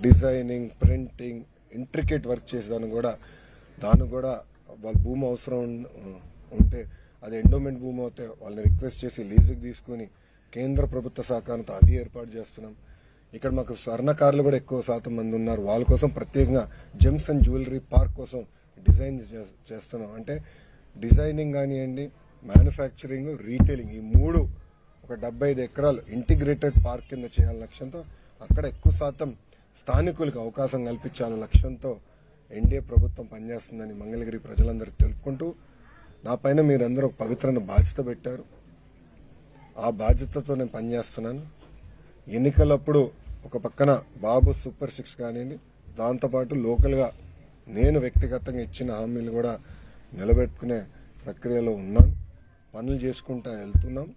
Designing printing intricate work చేసేదాన్ని కూడా. దానికి కూడా వాళ్ళ భూమి అవసరం ఉంటే అది ఎండోమెంట్ భూమి అయితే వాళ్ళని రిక్వెస్ట్ చేసి లీజుకి తీసుకుని కేంద్ర ప్రభుత్వ సహకారంతో అది ఏర్పాటు చేస్తున్నాం. ఇక్కడ మాకు స్వర్ణకారులు కూడా ఎక్కువ శాతం మంది ఉన్నారు. వాళ్ళ కోసం ప్రత్యేకంగా జెమ్స్ అండ్ జ్యువెలరీ పార్క్ కోసం డిజైన్ చే- చేస్తున్నాం. అంటే డిజైనింగ్ కానివ్వండి మ్యానుఫ్యాక్చరింగ్ రీటైలింగ్ ఈ మూడు ఒక డెబ్బై ఐదు ఎకరాలు ఇంటిగ్రేటెడ్ పార్క్ కింద చేయాల లక్ష్యంతో అక్కడ ఎక్కువ శాతం స్థానికులకు అవకాశం కల్పించాలనే లక్ష్యంతో ఎన్డీఏ ప్రభుత్వం పనిచేస్తుందని మంగళగిరి ప్రజలందరూ తెలుపుకుంటూ నా పైన మీరందరూ ఒక పవిత్రమైన బాధ్యత పెట్టారు. ఆ బాధ్యతతో నేను పనిచేస్తున్నాను. ఎన్నికలప్పుడు ఒక పక్కన బాబు సూపర్ సిక్స్ కానివ్వండి దాంతోపాటు లోకల్గా నేను వ్యక్తిగతంగా ఇచ్చిన హామీలు కూడా నిలబెట్టుకునే ప్రక్రియలో ఉన్నాను. పనులు చేసుకుంటా వెళ్తున్నాం.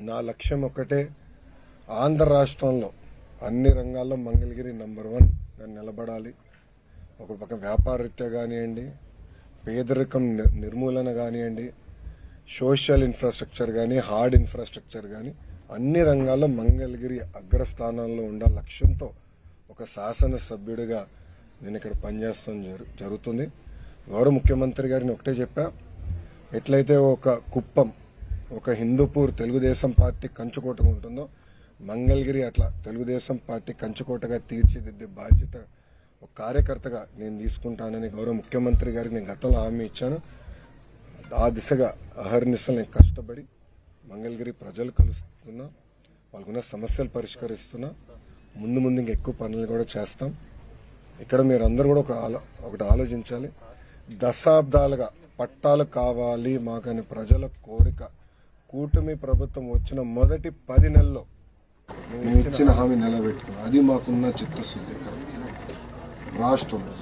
నా లక్ష్యం ఒక్కటే ఆంధ్ర రాష్ట్రంలో అన్ని రంగాల్లో మంగళగిరి నంబర్ వన్గా నిలబడాలి. ఒక పక్క వ్యాపారరీత్యా కానివ్వండి పేదరికం నిర్మూలన కానివ్వండి సోషల్ ఇన్ఫ్రాస్ట్రక్చర్ కానీ హార్డ్ ఇన్ఫ్రాస్ట్రక్చర్ కానీ అన్ని రంగాల్లో మంగళగిరి అగ్రస్థానాల్లో ఉండే లక్ష్యంతో ఒక శాసనసభ్యుడిగా నేను ఇక్కడ పనిచేస్తాం జరు- జరుగుతుంది. గౌరవ ముఖ్యమంత్రి గారిని ఒకటే చెప్పా ఎట్లయితే ఒక కుప్పం ఒక హిందూపూర్ తెలుగుదేశం పార్టీ కంచుకోటగా ఉంటుందో మంగళగిరి అట్లా తెలుగుదేశం పార్టీ కంచుకోటగా తీర్చిదిద్దే బాధ్యత ఒక కార్యకర్తగా నేను తీసుకుంటానని గౌరవ ముఖ్యమంత్రి గారికి నేను గతంలో హామీ ఇచ్చాను. ఆ దిశగా అహర్నిశలు నేను కష్టపడి మంగళగిరి ప్రజలు కలుస్తున్నా వాళ్ళకున్న సమస్యలు పరిష్కరిస్తున్నా. ముందు ముందు ఇంకా ఎక్కువ పనులు కూడా చేస్తాం. ఇక్కడ మీరు అందరూ కూడా ఒక ఆలో ఒకటి ఆలోచించాలి. దశాబ్దాలుగా పట్టాలు కావాలి మాకని ప్రజల కోరిక. కూటమి ప్రభుత్వం వచ్చిన మొదటి పది నెలల్లో మేము ఇచ్చిన హామీ నిలబెట్టుకున్నాం. అది మాకున్న చిత్తశుద్ధి రాష్ట్రంలో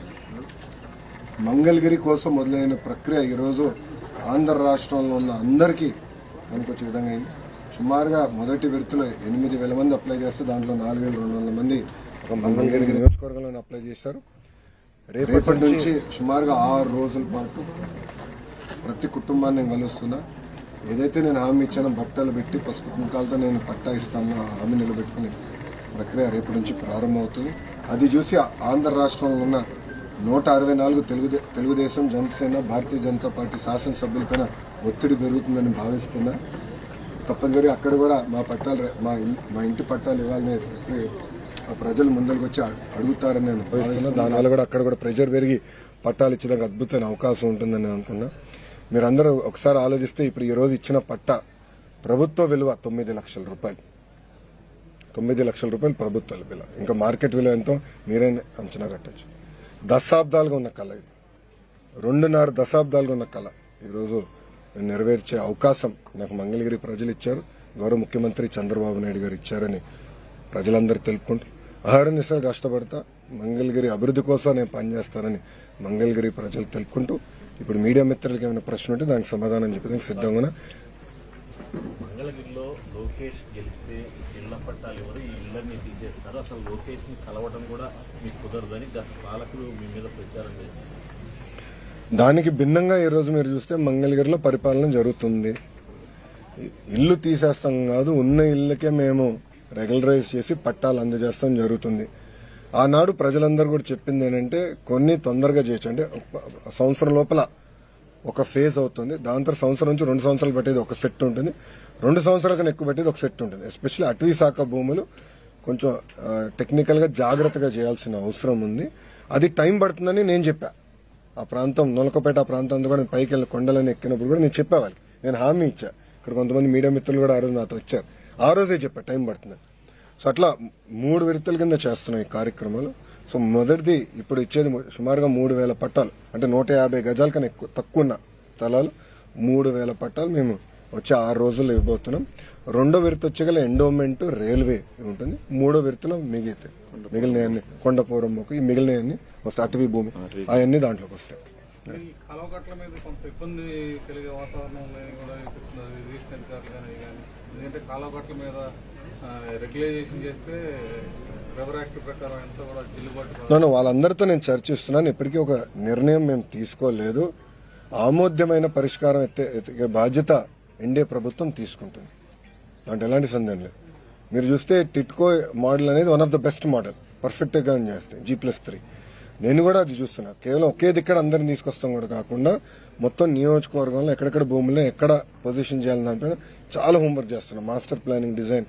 మంగళగిరి కోసం మొదలైన ప్రక్రియ ఈరోజు ఆంధ్ర రాష్ట్రంలో ఉన్న అందరికీ పనికొచ్చే విధంగా అయింది. సుమారుగా మొదటి విడతలో ఎనిమిది వేల మంది అప్లై చేస్తే దాంట్లో నాలుగు వేల రెండు వందల మంది మంగళగిరి నియోజకవర్గంలో అప్లై చేశారు. రేపటి నుంచి సుమారుగా ఆరు రోజుల పాటు ప్రతి కుటుంబాన్ని నేను కలుస్తున్నా. ఏదైతే నేను హామీ ఇచ్చానో బట్టలు పెట్టి పసుపు కుంకాలతో నేను పట్టా ఇస్తాను హామీ నిలబెట్టుకునే ప్రక్రియ రేపటి నుంచి ప్రారంభమవుతుంది. అది చూసి ఆంధ్ర రాష్ట్రంలో ఉన్న నూట అరవై నాలుగు తెలుగుదే తెలుగుదేశం జనసేన భారతీయ జనతా పార్టీ శాసనసభ్యులపైన ఒత్తిడి పెరుగుతుందని భావిస్తున్నా. తప్పనిసరి అక్కడ కూడా మా పట్టాలు మా మా ఇంటి పట్టాలు ఇవ్వాలని ప్రజలు ముందరికి వచ్చి అడు- అడుగుతారని నేను భావిస్తున్నా. దానివల్ల కూడా అక్కడ కూడా ప్రెషర్ పెరిగి పట్టాలు ఇచ్చడానికి అద్భుతమైన అవకాశం ఉంటుందని నేను అనుకున్నా. మీరందరూ ఒకసారి ఆలోచిస్తే ఇప్పుడు ఈరోజు ఇచ్చిన పట్ట ప్రభుత్వ విలువ తొమ్మిది లక్షల రూపాయలు. తొమ్మిది లక్షల రూపాయలు ప్రభుత్వ విలువ. ఇంకా మార్కెట్ విలువ ఎంతో మీరే అంచనా కట్టచ్చు. దశాబ్దాలుగా ఉన్న కళ ఇది. రెండున్నర దశాబ్దాలుగా ఉన్న కళ. ఈరోజు నెరవేర్చే అవకాశం నాకు మంగళగిరి ప్రజలు ఇచ్చారు. గౌరవ ముఖ్యమంత్రి చంద్రబాబు నాయుడు గారు ఇచ్చారని ప్రజలందరూ తెలుపుకుంటూ అహర్నిశలు కష్టపడతా మంగళగిరి అభివృద్ధి కోసం నేను పనిచేస్తానని మంగళగిరి ప్రజలు తెలుపుకుంటూ ఇప్పుడు మీడియా మిత్రులకి ఏమైనా ప్రశ్న ఉంటే దానికి సమాధానం చెప్పేందుకు సిద్ధంగా. మంగళగిరిలో లోకేష్ గెలిస్తే ఇళ్ళ పట్టాలు ఈ తీసేస్తారు. అసలు లోకేష్ని కలవడం కూడా మీకు కుదరదని గత పాలకులు మీ మీద ప్రచారం చేస్తారు దానికి భిన్నంగా ఈ రోజు మీరు చూస్తే మంగళగిరిలో పరిపాలన జరుగుతుంది. ఇల్లు తీసేస్తాం కాదు ఉన్న ఇళ్ళకే మేము రెగ్యులరైజ్ చేసి పట్టాలు అందజేస్తాం జరుగుతుంది. ఆనాడు ప్రజలందరూ కూడా చెప్పింది ఏంటంటే కొన్ని తొందరగా చేయొచ్చు. అంటే సంవత్సరం లోపల ఒక ఫేజ్ అవుతుంది. దాంతో సంవత్సరం నుంచి రెండు సంవత్సరాలు పెట్టేది ఒక సెట్ ఉంటుంది. రెండు సంవత్సరాల కన్నా ఎక్కువ పెట్టేది ఒక సెట్ ఉంటుంది. ఎస్పెషల్లీ అటవీ శాఖ భూములు కొంచెం టెక్నికల్గా జాగ్రత్తగా చేయాల్సిన అవసరం ఉంది. అది టైం పడుతుందని నేను చెప్పా. ఆ ప్రాంతం నొలకపేట ఆ ప్రాంతం కూడా నేను పైకి వెళ్ళి కొండలని ఎక్కినప్పుడు కూడా నేను చెప్పా వాళ్ళకి నేను హామీ ఇచ్చా. ఇక్కడ కొంతమంది మీడియా మిత్రులు కూడా ఆ రోజు నాతో వచ్చారు. ఆ రోజే చెప్పా టైం పడుతుంది సో అట్లా మూడు విడతల కింద చేస్తున్నాం ఈ కార్యక్రమాలు. సో మొదటిది ఇప్పుడు ఇచ్చేది సుమారుగా మూడు వేల పట్టాలు. అంటే నూట యాభై గజాల కన్నా ఎక్కువ తక్కువ ఉన్న స్థలాలు. మూడు వేల పట్టాలు మేము వచ్చే ఆరు రోజుల్లో ఇవ్వబోతున్నాం. రెండో విడత వచ్చేగల ఎండోమెంట్ రైల్వే ఉంటుంది. మూడో విడతలో మిగిలితే మిగిలినవన్నీ కొండపూరం ఈ మిగిలినవన్నీ వస్తాయి. అటవీ భూమి అవన్నీ దాంట్లోకి వస్తాయి. మీద రెగ్యులైజేషన్ చేస్తే నన్ను వాళ్ళందరితో నేను చర్చిస్తున్నాను ఇప్పటికీ ఒక నిర్ణయం మేము తీసుకోలేదు. ఆమోద్యమైన పరిష్కారం ఎత్తే బాధ్యత ఎన్డీఏ ప్రభుత్వం తీసుకుంటుంది. దాంట్లో ఎలాంటి సందేహం లేదు. మీరు చూస్తే టిట్కో మోడల్ అనేది one of the best model పర్ఫెక్ట్గా చేస్తాయి జీ ప్లస్ త్రీ నేను కూడా అది చూస్తున్నా. కేవలం ఒకే దిక్కడ అందరిని తీసుకొస్తాం కూడా కాకుండా మొత్తం నియోజకవర్గంలో ఎక్కడెక్కడ భూముల్లో ఎక్కడ పొజిషన్ చేయాలని దాంట్లో చాలా హోంవర్క్ చేస్తున్నాం. Master planning design